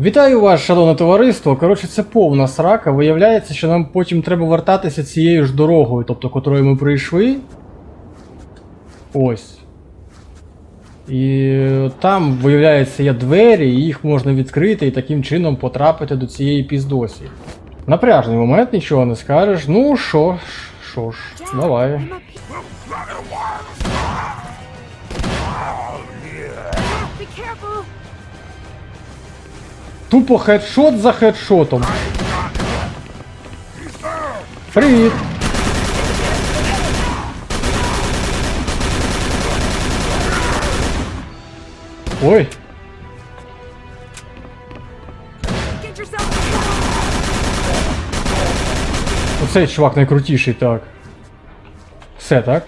Вітаю вас, шановне товариство. Коротше, це повна срака. Виявляється, що нам потім треба вертатися цією ж дорогою, тобто котрою ми прийшли. Ось. І там, виявляється, є двері, і їх можна відкрити і таким чином потрапити до цієї піздосі. Напряжний момент, нічого не скажеш. Ну що ж, що ж, давай. Тупо хедшот за хедшотом. Привіт! Ой, оцей чувак найкрутіший, так. Все, так?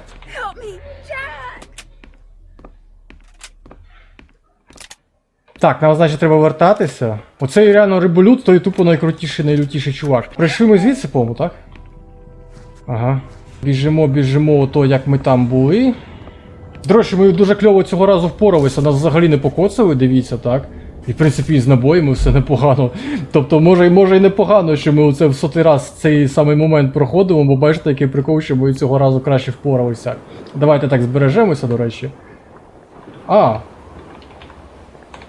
Так, нам, значить, треба вертатися. Оцей реально риболют, той тупо найкрутіший, найлютіший чувак. Прийшли ми звідси, по-моєму, так? Ага. Біжимо, біжимо, ото як ми там були. До речі, ми дуже кльово цього разу впоралися, нас взагалі не покоцали, дивіться, так? І в принципі з набоями все непогано. Тобто, може, і може і непогано, що ми оце в сотий раз цей самий момент проходимо, бо бачите, який прикол, що ми цього разу краще впоралися. Давайте так збережемося, до речі. А,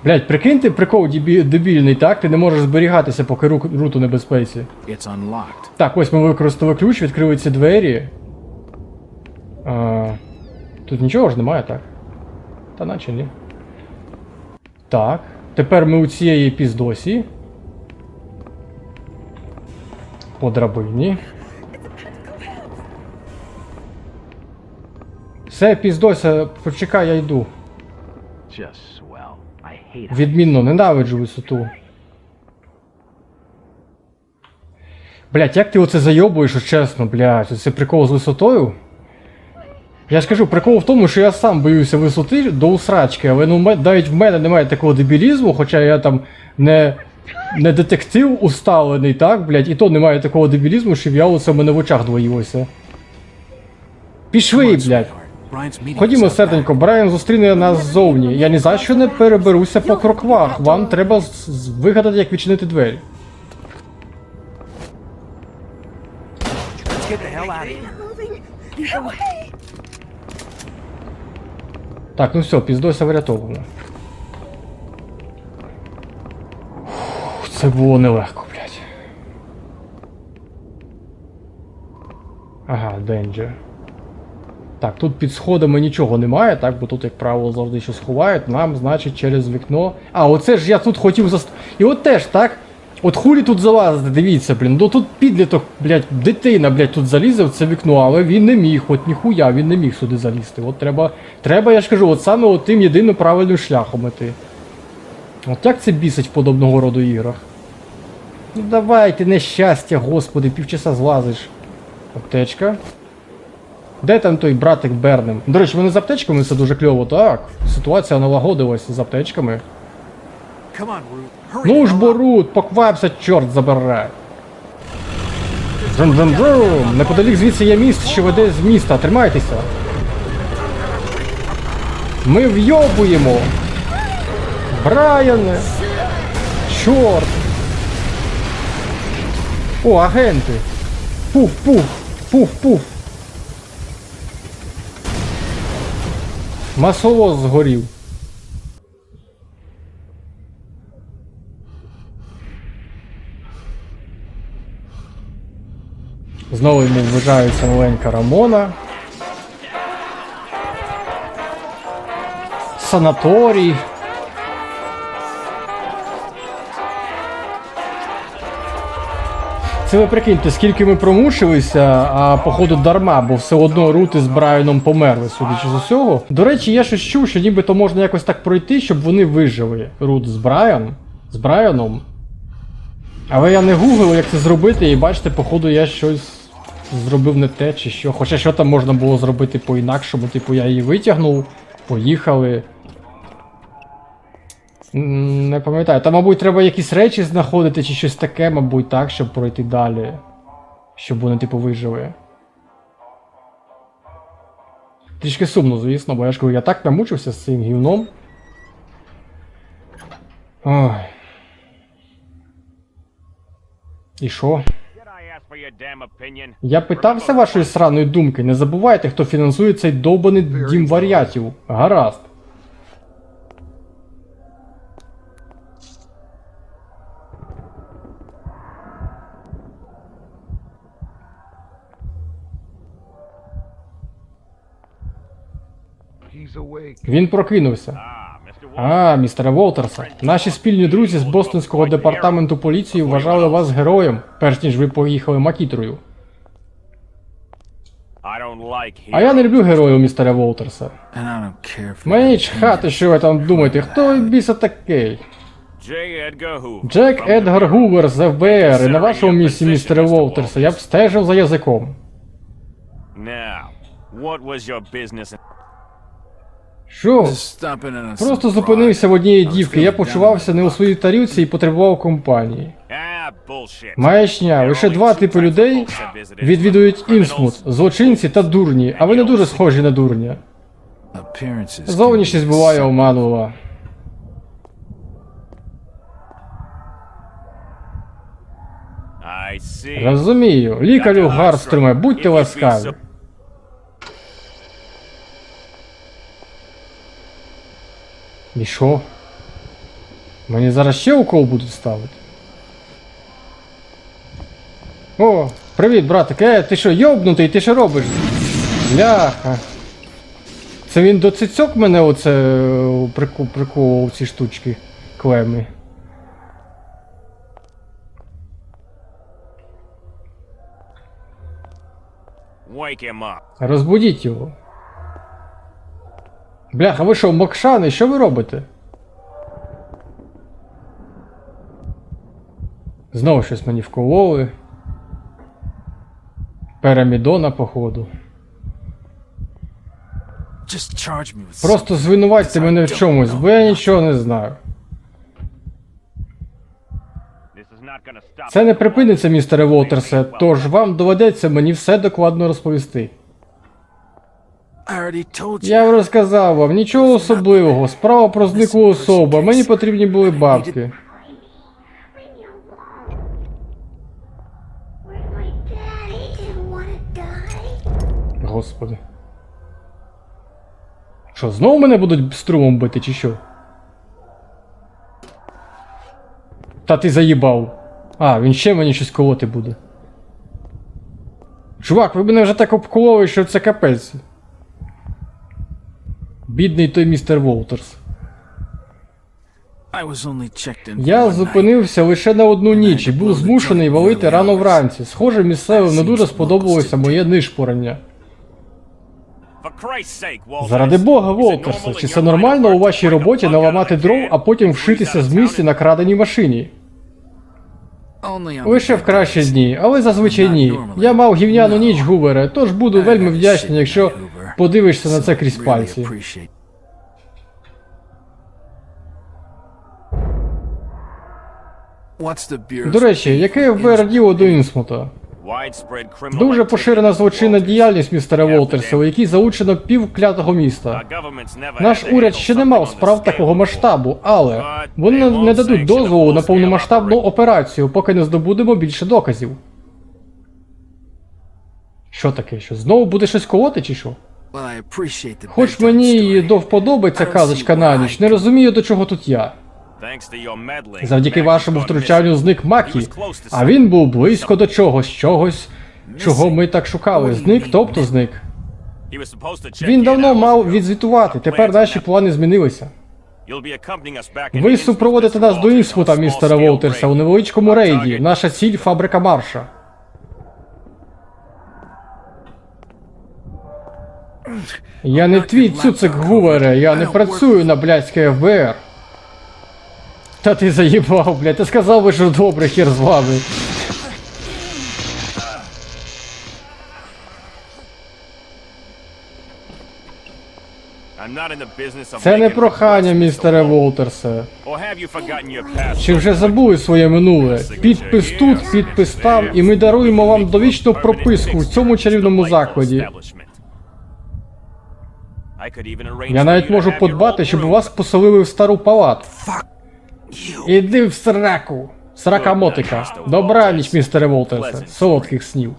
Блять, прикиньте, прикол дебі- дебільний, так? Ти не можеш зберігатися, поки ру- рут у небезпеці. It's unlocked. Так, ось ми використали ключ, відкрили ці двері. А, тут нічого ж немає, так? Та наче ні. Так. Тепер ми у цієї піздосі. По драбині. Все, піздося, почекай, я йду. Just Відмінно, ненавиджу висоту. Блять, як ти оце зайобуєш, чесно, блять, це прикол з висотою? Я ж кажу, прикол в тому, що я сам боюся висоти до усрачки, але ну, навіть в мене немає такого дебілізму, хоча я там не, не детектив усталений, так, блять, і то немає такого дебілізму, щоб я оце мене в очах двоїлося. Пішли, блять. Ходімо, серденько, Брайан зустріне нас ззовні. Я ні за що не переберуся по кроквах. Вам треба вигадати, як відчинити двері. Так, ну все, піздося врятовано. Це було нелегко, блядь. Ага, Денджер. Так, тут під сходами нічого немає, так, бо тут, як правило, завжди щось ховають. Нам, значить, через вікно. А, оце ж я тут хотів заст... І от теж, так? От хулі тут залазити, дивіться, блін. Ну тут підліток, блядь, дитина, блядь, тут залізе в це вікно, але він не міг, от ніхуя, він не міг сюди залізти. От треба, треба, я ж кажу, от саме от тим єдиним правильним шляхом іти. От як це бісить в подобного роду іграх? Ну давай, ти нещастя, господи, півчаса злазиш. Аптечка. Де там той братик Бернем? До речі, вони з аптечками все дуже кльово, так. Ситуація налагодилась з аптечками. On, Ну ж up. борут, поквапся, чорт забирай. Джум-джум-джум! Неподалік звідси є міст, що веде з міста. Тримайтеся. Ми вйобуємо. Брайане. Чорт. О, агенти. Пуф-пуф. Пуф-пуф. Масолос згорів. Знову йому вважається маленька Рамона. Санаторій. Це ви прикиньте, скільки ми промушилися, а походу дарма, бо все одно рути з Брайаном померли, судячи з усього. До речі, я щось чув, що нібито можна якось так пройти, щоб вони вижили. Рут з Брайан, з Брайаном. Але я не гуглив, як це зробити, і бачите, походу я щось зробив не те чи що. Хоча що там можна було зробити по-інакшому, типу я її витягнув, поїхали. Не пам'ятаю. Там, мабуть, треба якісь речі знаходити чи щось таке, мабуть, так, щоб пройти далі. Щоб вони, типу, вижили. Трішки сумно, звісно, бо я ж кажу, я так намучився з цим гівном. Ой. І що? Я питався вашої сраної думки. Не забувайте, хто фінансує цей довбаний дім варіатів. Гаразд. Він прокинувся. А, містере Волтерса, наші спільні друзі з Бостонського департаменту поліції вважали вас героєм, перш ніж ви поїхали макітрою. А я не люблю героїв, містере Волтерса. Мені чхати, що ви там думаєте, хто біса такий? Джек Едгар Гувер з ФБР, і на вашому місці, містере Волтерса, я б стежив за язиком. Що? Просто зупинився в одній I дівки, я почувався не у своїй тарілці і потребував компанії. Маячня, лише два типи людей відвідують Інсмут, злочинці та дурні, а ви не дуже схожі на дурня. Зовнішність буває see. Розумію. Лікарю Гарструме, будьте ласкаві. І що? Мені зараз ще укол будуть ставити. О, привіт, братик. Е, ти що, йобнутий, ти що робиш? Бляха. Це він до цицьок мене оце е, прику, приковував ці штучки клеми. Розбудіть його. Бляха, ви що, Мокшани, що ви робите? Знову щось мені вкололи. Перамідона, походу. Просто звинуватьте мене в чомусь, бо я нічого не знаю. Це не припиниться, містере Волтерсе, тож вам доведеться мені все докладно розповісти. Я розказав вам, нічого особливого, справа про зниклу особу, мені потрібні були бабки. Господи. Що, знову мене будуть струмом бити, чи що? Та ти заїбав. А, він ще мені щось колоти буде. Чувак, ви мене вже так обкололи, що це капець. Бідний той містер Волтерс. Я зупинився лише на одну ніч і був змушений валити рано вранці. Схоже, місцевим не дуже сподобалося моє нишпорення. Заради Бога, Волтерсе, чи це нормально у вашій роботі наламати дров, а потім вшитися з місця на краденій машині? Лише в кращі дні, але зазвичай ні. Я мав гівняну ніч, Гувере, тож буду вельми вдячний, якщо подивишся на це крізь пальці. До речі, яке ФБР діло до Інсмута? Widespread Дуже поширена злочинна діяльність містера Волтерса, у якій залучено пів клятого міста. Our government's never Наш уряд ще не мав справ такого масштабу, але вони не дадуть дозволу на повномасштабну операцію, поки не здобудемо більше доказів. Що таке? Що знову буде щось колоти чи що? Well, I appreciate the Хоч мені до вподоби ця казочка на ніч, не розумію до чого тут я. Завдяки вашому втручанню зник Макі, а він був близько до чогось, чогось, чого ми так шукали. Зник, тобто зник. Він давно мав відзвітувати, тепер наші плани змінилися. Ви супроводите нас до Інсмута, містера Волтерса, у невеличкому рейді. Наша ціль фабрика Марша. Я не твій цуцик Гувере, я не працюю на блядське ФБР. Та ти заїбав, блядь, ти сказав би, що добре, хер з вами. Це не прохання, містере Волтерсе. Чи вже забули своє минуле? Підпис тут, підпис там, і ми даруємо вам довічну прописку в цьому чарівному закладі. Я навіть можу подбати, щоб вас поселили в стару палату. Іди в сраку. Срака мотика. Добраніч, містере Волтерсе. Солодких снів.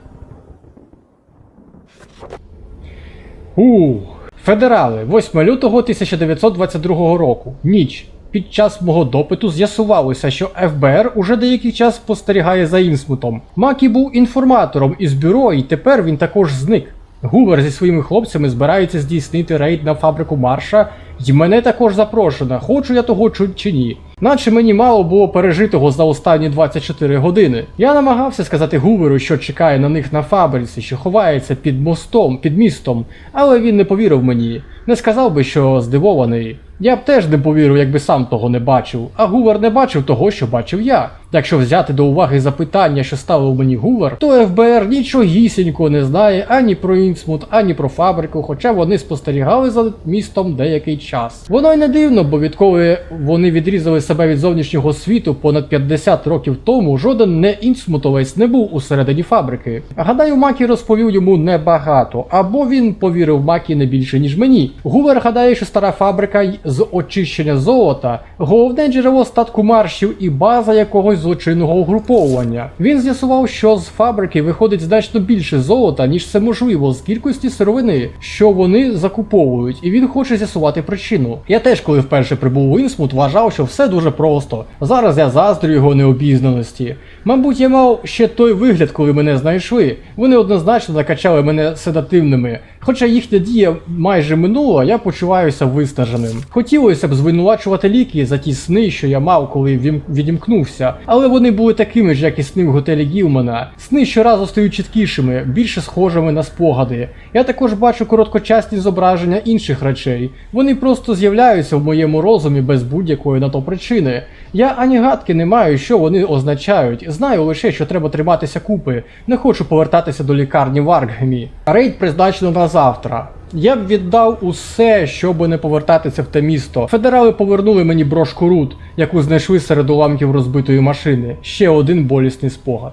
Ух. Федерали, 8 лютого 1922 року. Ніч. Під час мого допиту з'ясувалося, що ФБР уже деякий час спостерігає за Інсмутом. Макі був інформатором із бюро, і тепер він також зник. Гувер зі своїми хлопцями збирається здійснити рейд на фабрику Марша, і мене також запрошено, хочу я того чи ні. Наче мені мало було пережитого за останні 24 години. Я намагався сказати Гуверу, що чекає на них на фабриці, що ховається під мостом, під містом, але він не повірив мені. Не сказав би, що здивований. Я б теж не повірив, якби сам того не бачив, а Гувер не бачив того, що бачив я. Якщо взяти до уваги запитання, що ставив мені Гувер, то ФБР нічогісінько не знає ані про Інсмут, ані про фабрику, хоча вони спостерігали за містом деякий час. Воно й не дивно, бо відколи вони відрізали себе від зовнішнього світу понад 50 років тому, жоден не інсмутовець не був усередині фабрики. Гадаю, Макі розповів йому небагато, або він повірив Макі не більше, ніж мені. Гувер гадає, що стара фабрика з очищення золота, головне джерело статку маршів і база якогось злочинного угруповування. Він з'ясував, що з фабрики виходить значно більше золота, ніж це можливо з кількості сировини, що вони закуповують, і він хоче з'ясувати причину. Я теж, коли вперше прибув у Інсмут, вважав, що все дуже просто. Зараз я заздрю його необізнаності. Мабуть, я мав ще той вигляд, коли мене знайшли. Вони однозначно закачали мене седативними. Хоча їхня дія майже минула, я почуваюся виснаженим. Хотілося б звинувачувати ліки за ті сни, що я мав, коли відімкнувся, але вони були такими ж, як і сни в готелі Гілмана. Сни щоразу стають чіткішими, більше схожими на спогади. Я також бачу короткочасні зображення інших речей. Вони просто з'являються в моєму розумі без будь-якої на то причини. Я ані гадки не маю, що вони означають. Знаю лише, що треба триматися купи. Не хочу повертатися до лікарні в Аркгемі. Рейд призначено на завтра. Я б віддав усе, щоб не повертатися в те місто. Федерали повернули мені брошку Рут, яку знайшли серед уламків розбитої машини. Ще один болісний спогад.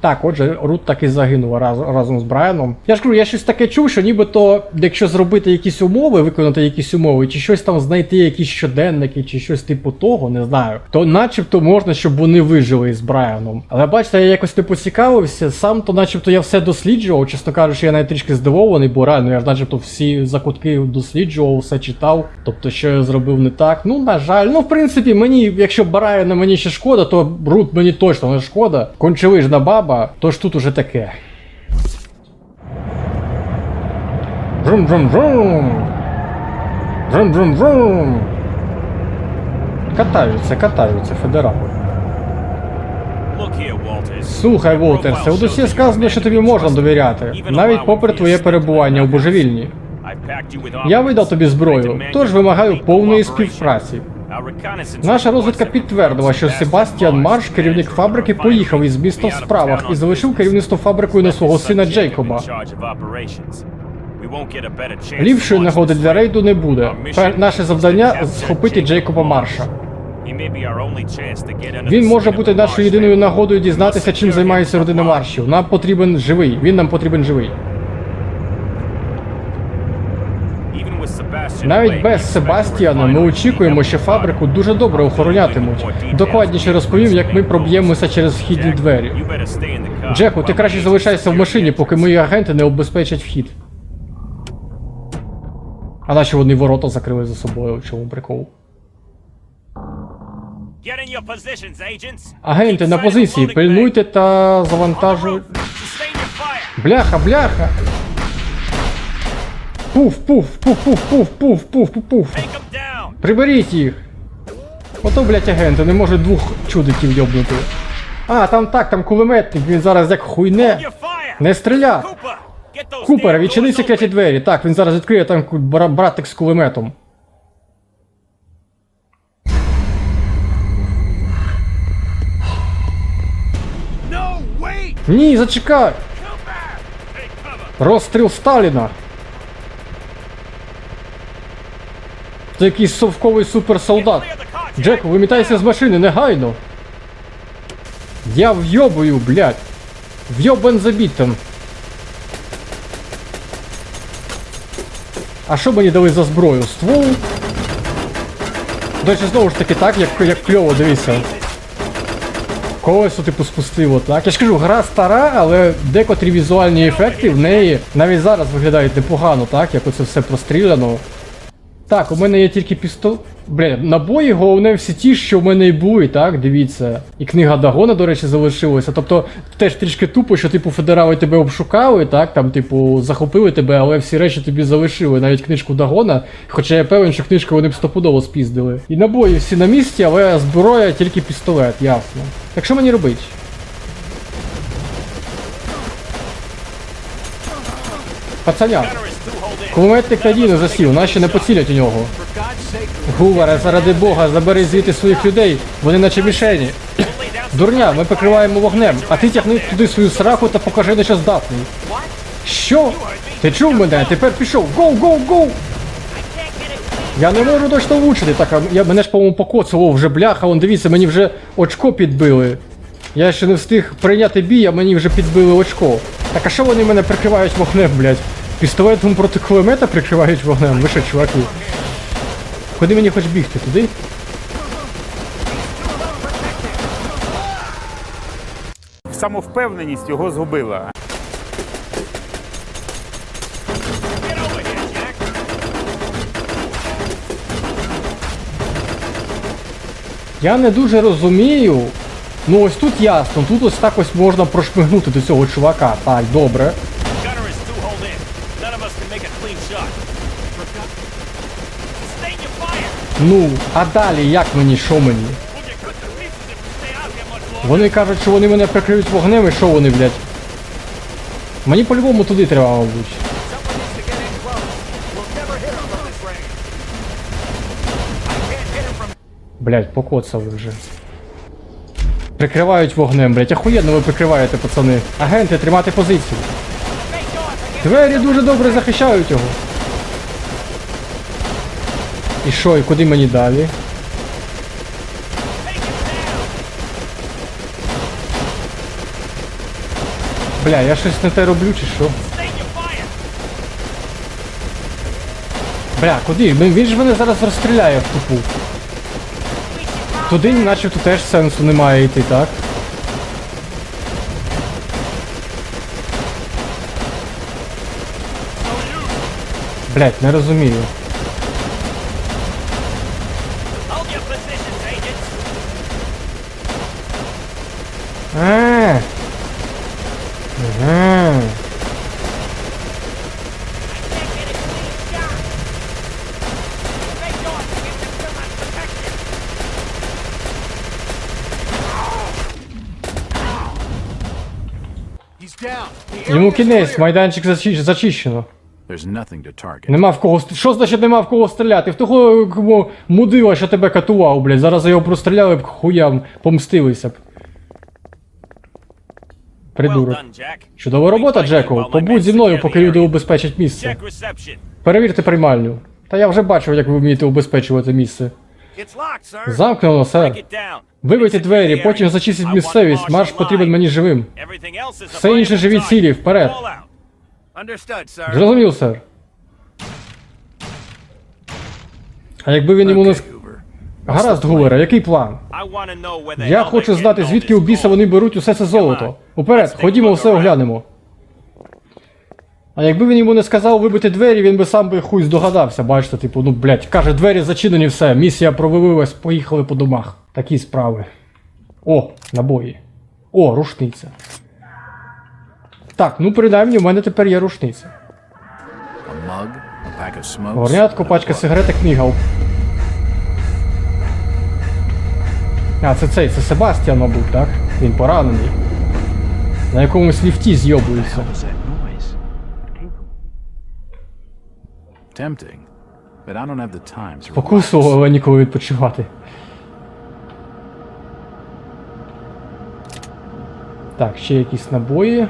Так, отже, Рут таки загинула раз, разом з Брайаном. Я ж кажу, я щось таке чув, що нібито, якщо зробити якісь умови, виконати якісь умови, чи щось там знайти, якісь щоденники, чи щось типу того, не знаю, то начебто можна, щоб вони вижили з Брайаном. Але бачите, я якось не поцікавився, сам то начебто я все досліджував, чесно кажучи, я навіть трішки здивований, бо реально я ж начебто всі закутки досліджував, все читав. Тобто, що я зробив не так. Ну, на жаль, ну в принципі, мені, якщо Брайана мені ще шкода, то Рут мені точно не шкода. Кончевижна баба, то ж тут уже таке. Жум-жум-жум. Жум-жум-жум. Катаються, катаються федерали. Слухай, Волтерсе, у досі сказано, що тобі можна довіряти, навіть попри твоє перебування у божевільні. Я видав тобі зброю, тож вимагаю повної співпраці. Наша розвідка підтвердила, що Себастьян Марш, керівник фабрики, поїхав із міста в справах і залишив керівництво фабрикою на свого сина Джейкоба. Ліпшої нагоди для рейду не буде. Наше завдання схопити Джейкоба Марша. Він може бути нашою єдиною нагодою дізнатися, чим займається родина Маршів. Нам потрібен живий. Він нам потрібен живий. Навіть без Себастьяна ми очікуємо, що фабрику дуже добре охоронятимуть. Докладніше розповім, як ми проб'ємося через вхідні двері. Джеку, ти краще залишайся в машині, поки мої агенти не обезпечать вхід. А наче вони ворота закрили за собою, в чому прикол. Агенти на позиції, пильнуйте та завантажуйте. Бляха, бляха! Пуф, пуф, пуф, пуф, пуф, пуф, пуф, пуф. Приберіть їх. Ото, блядь, агенти, не може двох чудиків йобнути. А, там так, там кулеметник, типу, він зараз як хуйне. Не стріля. Купер, відчини секреті двері. Так, він зараз відкриє там братик з кулеметом. Ні, зачекай! Розстріл Сталіна! Це якийсь совковий суперсолдат. Джеку, вимітайся з машини, негайно! Я вйобую, блядь! Вйобан забітом! А що мені дали за зброю? Ствол? До речі, знову ж таки так, як, як кльово, дивіться. колесо, типу, спустило, так? Я ж кажу, гра стара, але декотрі візуальні ефекти в неї навіть зараз виглядають непогано, так? Як оце все простріляно. Так, у мене є тільки пістол. Бля, набої головне всі ті, що в мене і були, так, дивіться. І книга Дагона, до речі, залишилася. Тобто, теж трішки тупо, що, типу, федерали тебе обшукали, так, там, типу, захопили тебе, але всі речі тобі залишили, навіть книжку Дагона. Хоча я певен, що книжку вони б стопудово спіздили. І набої всі на місці, але зброя тільки пістолет, ясно. Так що мені робити? Пацаня, кулеметник надійно засів, наші не поцілять у нього. Гуваре, заради Бога, забери звідти своїх людей, вони наче мішені. Дурня, ми прикриваємо вогнем, а ти тягни туди свою сраку та покажи, на що здатний. Що? Ти чув мене? Тепер пішов. Гоу, гоу, гоу! Я не можу точно влучити, так, а я, мене ж, по-моєму, покоцало вже бляха, вон дивіться, мені вже очко підбили. Я ще не встиг прийняти бій, а мені вже підбили очко. Так а що вони мене прикривають вогнем, блядь? Пістолетом проти кулемета прикривають вогнем? Ви що, чуваки? Куди мені хоч бігти? Туди? Самовпевненість його згубила. Я не дуже розумію. Ну ось тут ясно, тут ось так ось можна прошмигнути до цього чувака. Так, добре. Ну, а далі як мені, що мені? Вони кажуть, що вони мене прикриють вогнем, і що вони, блядь? Мені по-любому туди треба, мабуть. Блядь, покоцали вже. Прикривають вогнем, блядь. Ахуєнно ви прикриваєте, пацани. Агенти, тримати позицію. Двері дуже добре захищають його. І що, і куди мені далі? Бля, я щось не те роблю чи що? Бля, куди? Він ж мене зараз розстріляє в тупу. Туди начебто теж сенсу немає йти, так? Блять, не розумію. Is кінець, майданчик зачи- зачищено. There's nothing to target. Нема в кого ст- Що значить нема в кого стріляти? В того кому мудила, що тебе катував, блядь. Зараз його простріляли б хуям, помстилися б. Придурок. Чудова робота, Джеку. Побудь зі мною, поки люди убезпечать місце. Перевірте приймальню. Та я вже бачив, як ви вмієте убезпечувати місце. Замкнено, сер. Вибийте двері, потім зачистіть місцевість. Марш потрібен мені живим. Все інше живі цілі, вперед. Зрозумів, сер. А якби він йому не... Гаразд, Гувера, який план? Я хочу знати, звідки у біса вони беруть усе це золото. Уперед, ходімо, все оглянемо. А якби він йому не сказав вибити двері, він би сам би хуй здогадався, бачите, типу, ну блять, каже, двері зачинені, все, місія провалилась, поїхали по домах. Такі справи. О, набої. О, рушниця. Так, ну принаймні в мене тепер є рушниця. Горнятко, пачка book. сигарет і книга. А, це цей, це Себастьян, мабуть, так? Він поранений. На якомусь ліфті зйобується. Покусував, але ніколи відпочивати. Так, ще якісь набої.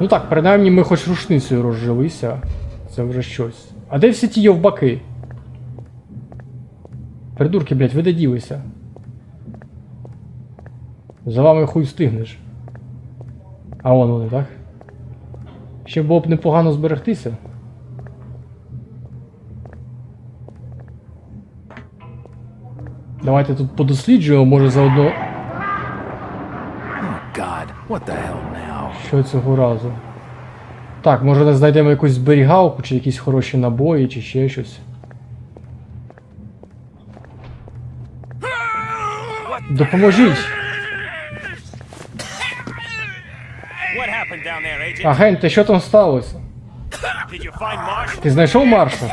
Ну так, принаймні ми хоч рушницею розжилися. Це вже щось. А де всі ті йовбаки? Придурки, блядь, ви де ділися? За вами хуй встигнеш. А вон вони, так? Ще було б непогано зберегтися. Давайте тут подосліджуємо, може заодно What the hell now? Що цього разу? Так, може не знайдемо якусь зберігалку, чи якісь хороші набої, чи ще щось. Допоможіть! Агенте, що там сталося? Ти знайшов Марша?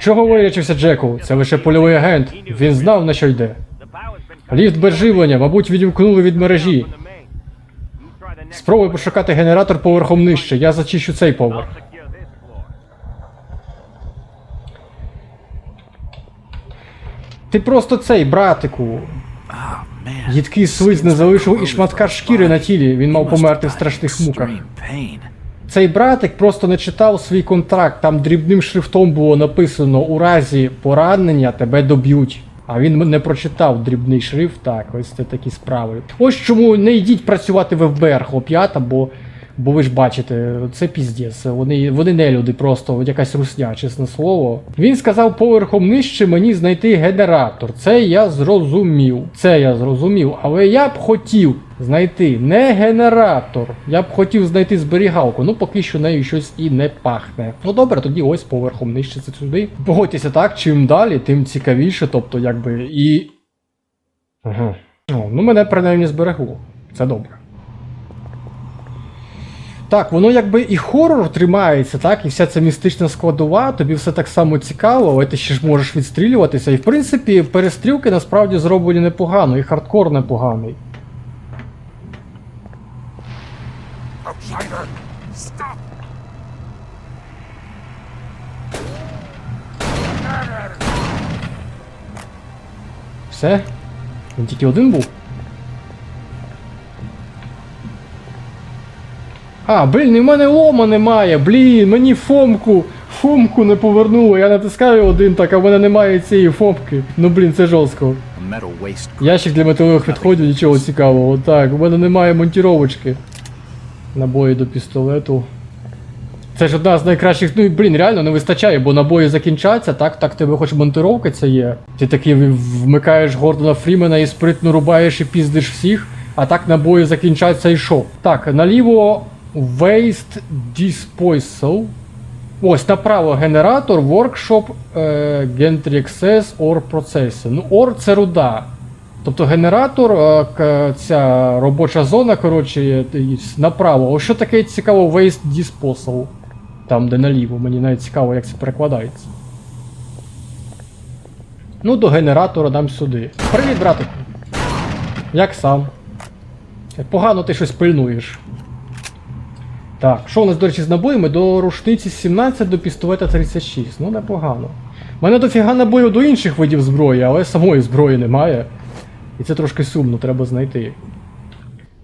Чого вирячився Джеку? Це лише польовий агент. Він знав на що йде. Ліфт без живлення, мабуть, відімкнули від мережі. Спробуй пошукати генератор поверхом нижче. Я зачищу цей поверх. Ти просто цей, братику. Їдкий слиз не залишив і шматка шкіри на тілі. Він мав померти в страшних муках. Цей братик просто не читав свій контракт. Там дрібним шрифтом було написано: у разі поранення тебе доб'ють. А він не прочитав дрібний шрифт. Так, ось це такі справи. Ось чому не йдіть працювати в ФБР, хлоп'ята, бо. Бо ви ж бачите, це піздець. Вони, вони не люди, просто якась русня, чесне слово. Він сказав поверхом нижче мені знайти генератор. Це я зрозумів. Це я зрозумів. Але я б хотів знайти не генератор. Я б хотів знайти зберігалку. Ну поки що нею щось і не пахне. Ну добре, тоді ось поверхом нижче це сюди. Погодьтеся так, чим далі, тим цікавіше. Тобто, якби і. Ага. Ну мене принаймні зберегло. Це добре. Так, воно якби і хорор тримається, так, і вся ця містична складова, тобі все так само цікаво, але ти ще ж можеш відстрілюватися. І в принципі, перестрілки насправді зроблені непогано, і хардкор непоганий. Все? Він тільки один був? А, блін, в мене лома немає. Блін, мені фомку. Фомку не повернуло. Я натискаю один так, а в мене немає цієї фомки. Ну блін, це жорстко. Ящик для металевих відходів, нічого цікавого. Так, у мене немає монтіровочки. Набої до пістолету. Це ж одна з найкращих. Ну блін, реально не вистачає, бо набої закінчаться, так, так тебе хоч монтировка це є. Ти такий вмикаєш Гордона Фрімена і спритно рубаєш і піздиш всіх, а так набої закінчаться і що? Так, наліво Waste Disposal. Ось направо генератор, workshop, е, Gentry Access, Ore Processing. Ну, Ore це руда. Тобто генератор, е, ця робоча зона, коротше, направо. Ось що таке цікаво Waste Disposal? Там, де наліво, мені навіть цікаво, як це перекладається. Ну, до генератора дам сюди. Привіт, братику. Як сам? Погано ти щось пильнуєш. Так, що у нас, до речі, з набоями? До рушниці 17, до пістолета 36. Ну, непогано. У мене дофіга набоїв до інших видів зброї, але самої зброї немає. І це трошки сумно, треба знайти.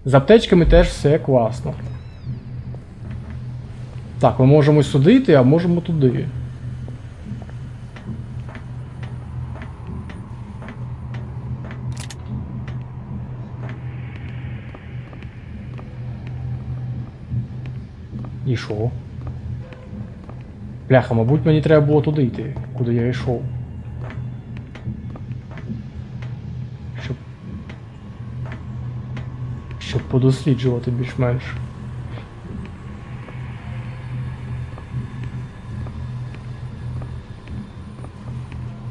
З аптечками теж все класно. Так, ми можемо сюди йти, а можемо туди. І що? Бляха, мабуть, мені треба було туди йти, куди я йшов. Щоб. Щоб подосліджувати більш-менш.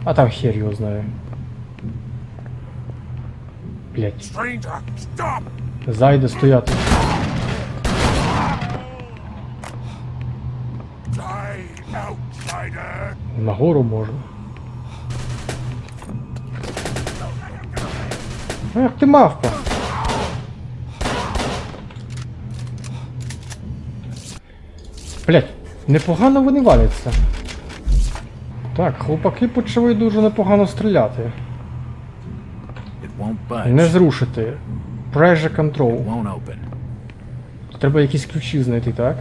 А там хер його знає. Блять, зайде стояти. Нагору можна. Ах ти мавпа. Блять, непогано вони валяться. Так, хлопаки почали дуже непогано стріляти. Не зрушити. Pressure control. Треба якісь ключі знайти, так?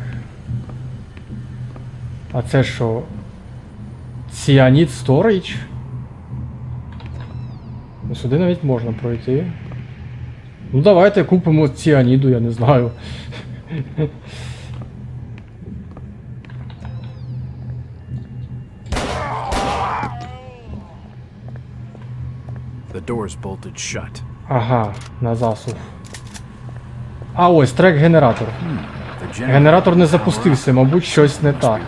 А це що? Cyanide Storage? Ну, сюди навіть можна пройти. Ну давайте купимо ціаніду, я не знаю. The door's bolted shut. Ага, на засув. А ось трек генератор. Генератор не запустився, мабуть, щось не так.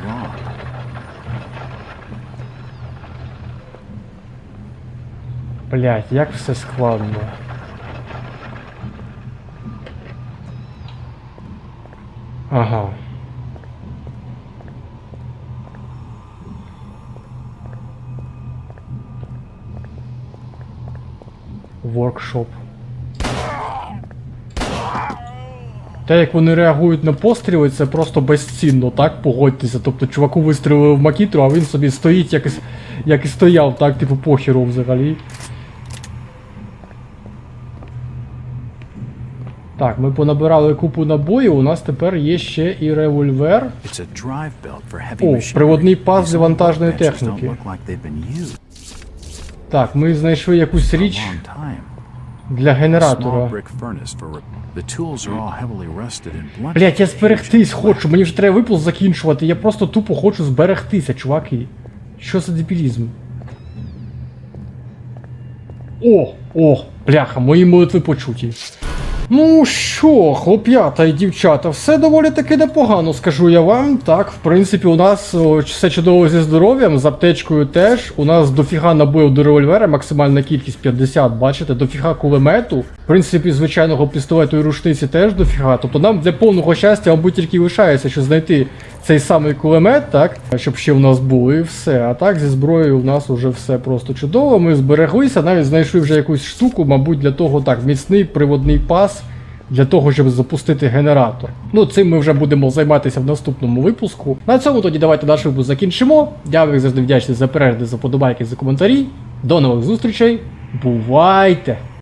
Блять, як все складно. Ага. Воркшоп. Те, як вони реагують на постріли, це просто безцінно, так? Погодьтеся. Тобто чуваку вистрілили в макітру, а він собі стоїть як і, як і стояв, так, типу похеру взагалі. Так, ми понабирали купу набоїв, у нас тепер є ще і револьвер. О, приводний пас для вантажної техніки. Так, ми знайшли якусь річ для генератора. Блять, я зберегтись хочу, мені вже треба випуск закінчувати, я просто тупо хочу зберегтися, чуваки. Що за дебілізм? О, о, бляха, мої молитви почуті. Ну що, хлоп'ята і дівчата, все доволі таки непогано, скажу я вам. Так, в принципі, у нас все чудово зі здоров'ям, з аптечкою теж. У нас дофіга набоїв до револьвера, максимальна кількість 50, бачите, дофіга кулемету. В принципі, звичайного пістолету і рушниці теж дофіга. Тобто нам для повного щастя, мабуть, тільки лишається, що знайти цей самий кулемет, так, щоб ще в нас було, і все. А так, зі зброєю у нас уже все просто чудово. Ми збереглися, навіть знайшли вже якусь штуку, мабуть, для того так, міцний приводний пас. Для того, щоб запустити генератор. Ну, цим ми вже будемо займатися в наступному випуску. На цьому тоді давайте наш випуск закінчимо. Я вам завжди вдячний за перегляди, за подобайки, за коментарі. До нових зустрічей. Бувайте!